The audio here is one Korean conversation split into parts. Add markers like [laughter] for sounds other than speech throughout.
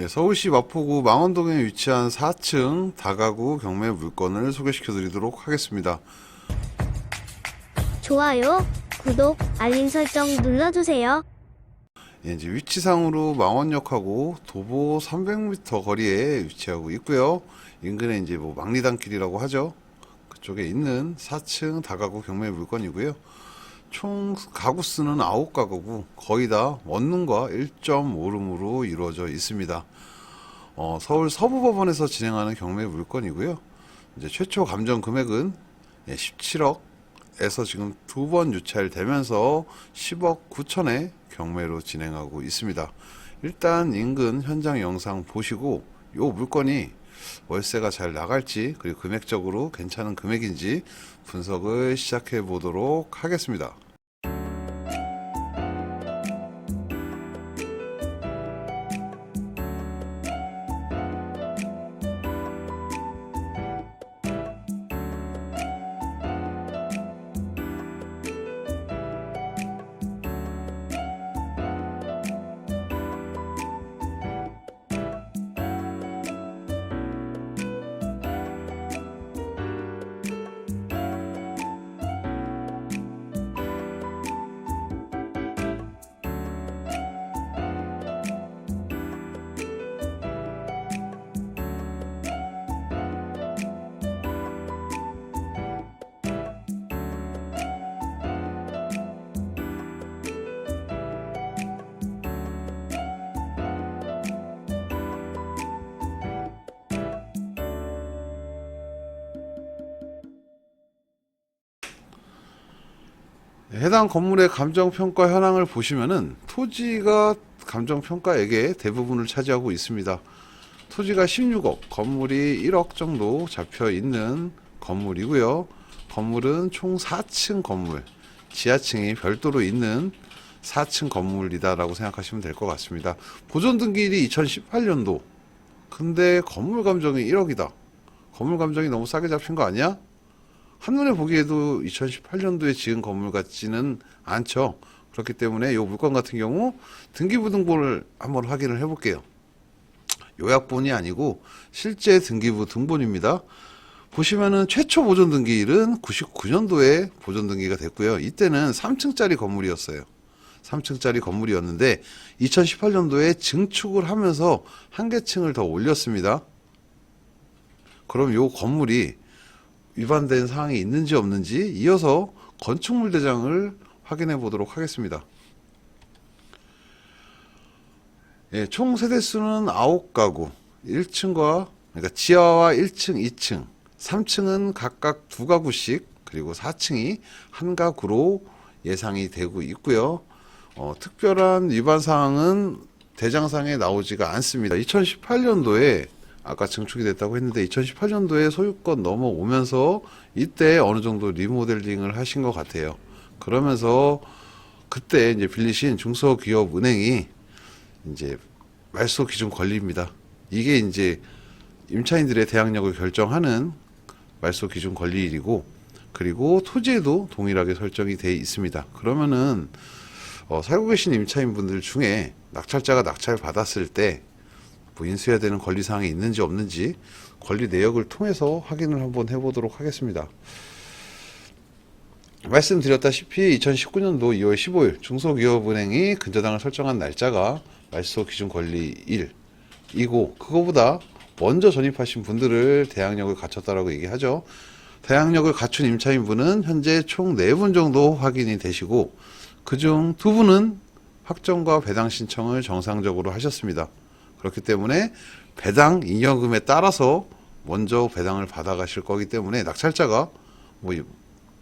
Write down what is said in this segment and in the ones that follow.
예, 서울시 마포구 망원동에 위치한 4층 다가구 경매 물건을 소개시켜 드리도록 하겠습니다. 좋아요, 구독, 알림 설정 눌러주세요. 예, 이제 위치상으로 망원역하고 도보 300m 거리에 위치하고 있고요. 인근에 이제 뭐 망리단길이라고 하죠. 그쪽에 있는 4층 다가구 경매 물건이고요. 총 가구 수는 9가구고 거의 다 원룸과 1.5룸으로 이루어져 있습니다. 어, 서울 서부법원에서 진행하는 경매 물건이고요. 이제 최초 감정 금액은 17억에서 지금 두 번 유찰되면서 10억 9천에 경매로 진행하고 있습니다. 일단 인근 현장 영상 보시고 요 물건이 월세가 잘 나갈지 그리고 금액적으로 괜찮은 금액인지 분석을 시작해 보도록 하겠습니다. 해당 건물의 감정평가 현황을 보시면은 토지가 감정평가액의 대부분을 차지하고 있습니다. 토지가 16억, 건물이 1억 정도 잡혀 있는 건물이고요. 건물은 총 4층 건물, 지하층이 별도로 있는 4층 건물이다라고 생각하시면 될 것 같습니다. 보존 등기일이 2018년도. 근데 건물 감정이 1억이다. 건물 감정이 너무 싸게 잡힌 거 아니야? 한눈에 보기에도 2018년도에 지은 건물 같지는 않죠. 그렇기 때문에 이 물건 같은 경우 등기부등본을 한번 확인을 해볼게요. 요약본이 아니고 실제 등기부 등본입니다. 보시면은 최초 보존 등기일은 99년도에 보존 등기가 됐고요. 이때는 3층짜리 건물이었어요. 3층짜리 건물이었는데 2018년도에 증축을 하면서 한 개 층을 더 올렸습니다. 그럼 요 건물이 위반된 사항이 있는지 없는지 이어서 건축물 대장을 확인해 보도록 하겠습니다. 예, 총 세대 수는 9가구, 1층과 그러니까 지하와 1층, 2층, 3층은 각각 두 가구씩 그리고 4층이 한 가구로 예상이 되고 있고요. 어, 특별한 위반 사항은 대장상에 나오지가 않습니다. 2018년도에 아까 증축이 됐다고 했는데 2018년도에 소유권 넘어오면서 이때 어느 정도 리모델링을 하신 것 같아요. 그러면서 그때 이제 빌리신 중소기업은행이 이제 말소 기준 권리입니다. 이게 이제 임차인들의 대항력을 결정하는 말소 기준 권리일이고 그리고 토지에도 동일하게 설정이 돼 있습니다. 그러면은 어, 살고 계신 임차인분들 중에 낙찰자가 낙찰 받았을 때 뭐 인수해야 되는 권리 사항이 있는지 없는지 권리 내역을 통해서 확인을 한번 해보도록 하겠습니다. 말씀드렸다시피 2019년도 2월 15일 중소기업은행이 근저당을 설정한 날짜가 말소 기준 권리일이고 그거보다 먼저 전입하신 분들을 대항력을 갖췄다라고 얘기하죠. 대항력을 갖춘 임차인분은 현재 총 4분 정도 확인이 되시고 그중 2분은 확정과 배당 신청을 정상적으로 하셨습니다. 그렇기 때문에 배당 잉여금에 따라서 먼저 배당을 받아가실 거기 때문에 낙찰자가 뭐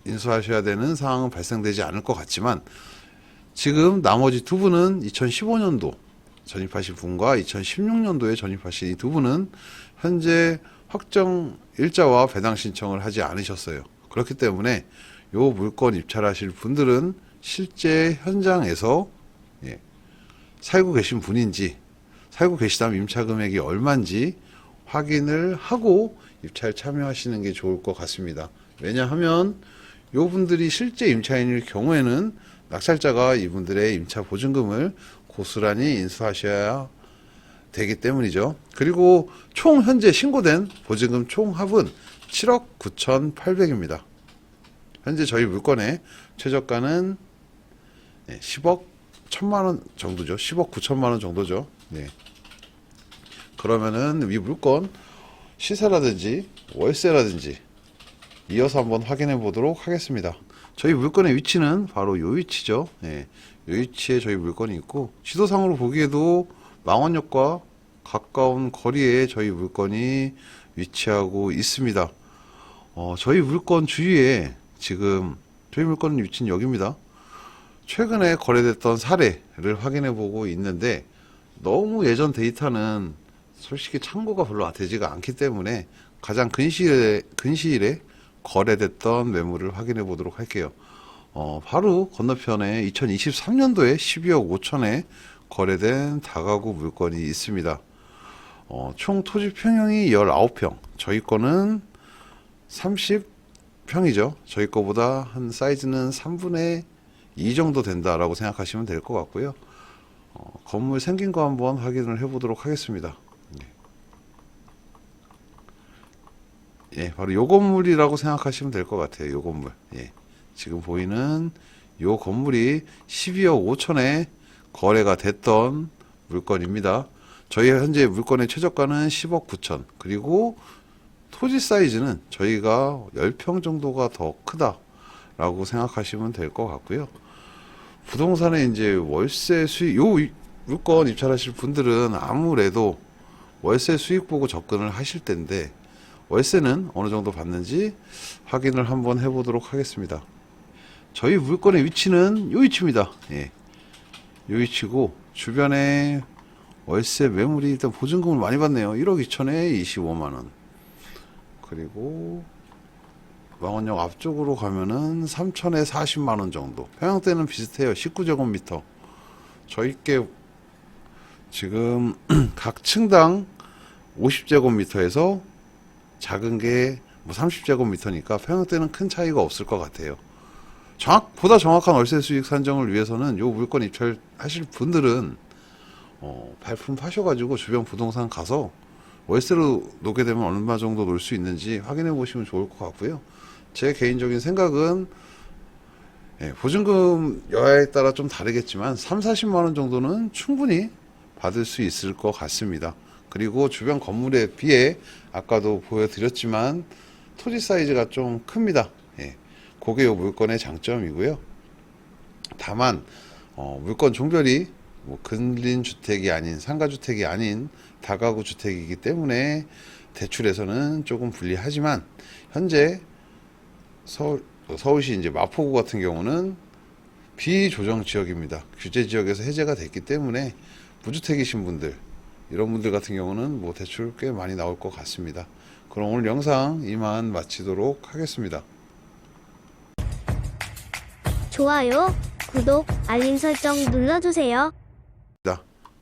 인수하셔야 되는 상황은 발생되지 않을 것 같지만 지금 나머지 두 분은 2015년도 전입하신 분과 2016년도에 전입하신 이 두 분은 현재 확정 일자와 배당 신청을 하지 않으셨어요. 그렇기 때문에 요 물건 입찰하실 분들은 실제 현장에서 예, 살고 계신 분인지 살고 계시다면 임차 금액이 얼마인지 확인을 하고 입찰 참여하시는 게 좋을 것 같습니다. 왜냐하면 요 분들이 실제 임차인일 경우에는 낙찰자가 이분들의 임차 보증금을 고스란히 인수하셔야 되기 때문이죠. 그리고 총 현재 신고된 보증금 총 합은 7억 9,800입니다. 현재 저희 물건의 최저가는 네, 10억 1천만 원 정도죠. 10억 9천만 원 정도죠. 네. 그러면은 이 물건 시세라든지 월세라든지 이어서 한번 확인해 보도록 하겠습니다. 저희 물건의 위치는 바로 요 위치죠. 예. 요 위치에 저희 물건이 있고 지도상으로 보기에도 망원역과 가까운 거리에 저희 물건이 위치하고 있습니다. 어, 저희 물건 주위에 지금 저희 물건 위치는 여기입니다. 최근에 거래됐던 사례를 확인해 보고 있는데 너무 예전 데이터는 솔직히 참고가 별로 되지가 않기 때문에 가장 근시일에, 근시일에 거래됐던 매물을 확인해 보도록 할게요. 어, 바로 건너편에 2023년도에 12억 5천에 거래된 다가구 물건이 있습니다. 어, 총 토지 평형이 19평, 저희 거는 30평이죠. 저희 거보다 한 사이즈는 3분의 2 정도 된다라고 생각하시면 될 것 같고요. 어, 건물 생긴 거 한번 확인을 해보도록 하겠습니다. 예. 예, 바로 요 건물이라고 생각하시면 될 것 같아요. 요 건물. 예. 지금 보이는 요 건물이 12억 5천에 거래가 됐던 물건입니다. 저희 현재 물건의 최저가는 10억 9천. 그리고 토지 사이즈는 저희가 10평 정도가 더 크다라고 생각하시면 될 것 같고요. 부동산에 이제 월세 수익, 요 이- 물건 입찰하실 분들은 아무래도 월세 수익 보고 접근을 하실 텐데, 월세는 어느 정도 받는지 확인을 한번 해보도록 하겠습니다. 저희 물건의 위치는 요 위치입니다. 예. 요 위치고, 주변에 월세 매물이 일단 보증금을 많이 받네요. 1억 2천에 25만원. 그리고, 망원역 앞쪽으로 가면은 3천에 40만 원 정도. 평형대는 비슷해요. 19제곱미터. 저희께 지금 [clears throat] 각 층당 50제곱미터에서 작은 게 뭐 30제곱미터니까 평형대는 큰 차이가 없을 것 같아요. 정확 보다 정확한 월세 수익 산정을 위해서는 요 물건 입찰하실 분들은 어, 발품 파셔가지고 주변 부동산 가서 월세로 놓게 되면 얼마 정도 놓을 수 있는지 확인해 보시면 좋을 것 같고요. 제 개인적인 생각은 예, 보증금 여하에 따라 좀 다르겠지만 3, 40만 원 정도는 충분히 받을 수 있을 것 같습니다. 그리고 주변 건물에 비해 아까도 보여드렸지만 토지 사이즈가 좀 큽니다. 예, 그게 요 물건의 장점이고요. 다만 어, 물건 종별이 뭐 근린 주택이 아닌 상가 주택이 아닌 다가구 주택이기 때문에 대출에서는 조금 불리하지만 현재 서울, 서울시 이제 마포구 같은 경우는 비조정 지역입니다. 규제 지역에서 해제가 됐기 때문에 무주택이신 분들 이런 분들 같은 경우는 뭐 대출 꽤 많이 나올 것 같습니다. 그럼 오늘 영상 이만 마치도록 하겠습니다. 좋아요, 구독, 알림 설정 눌러주세요.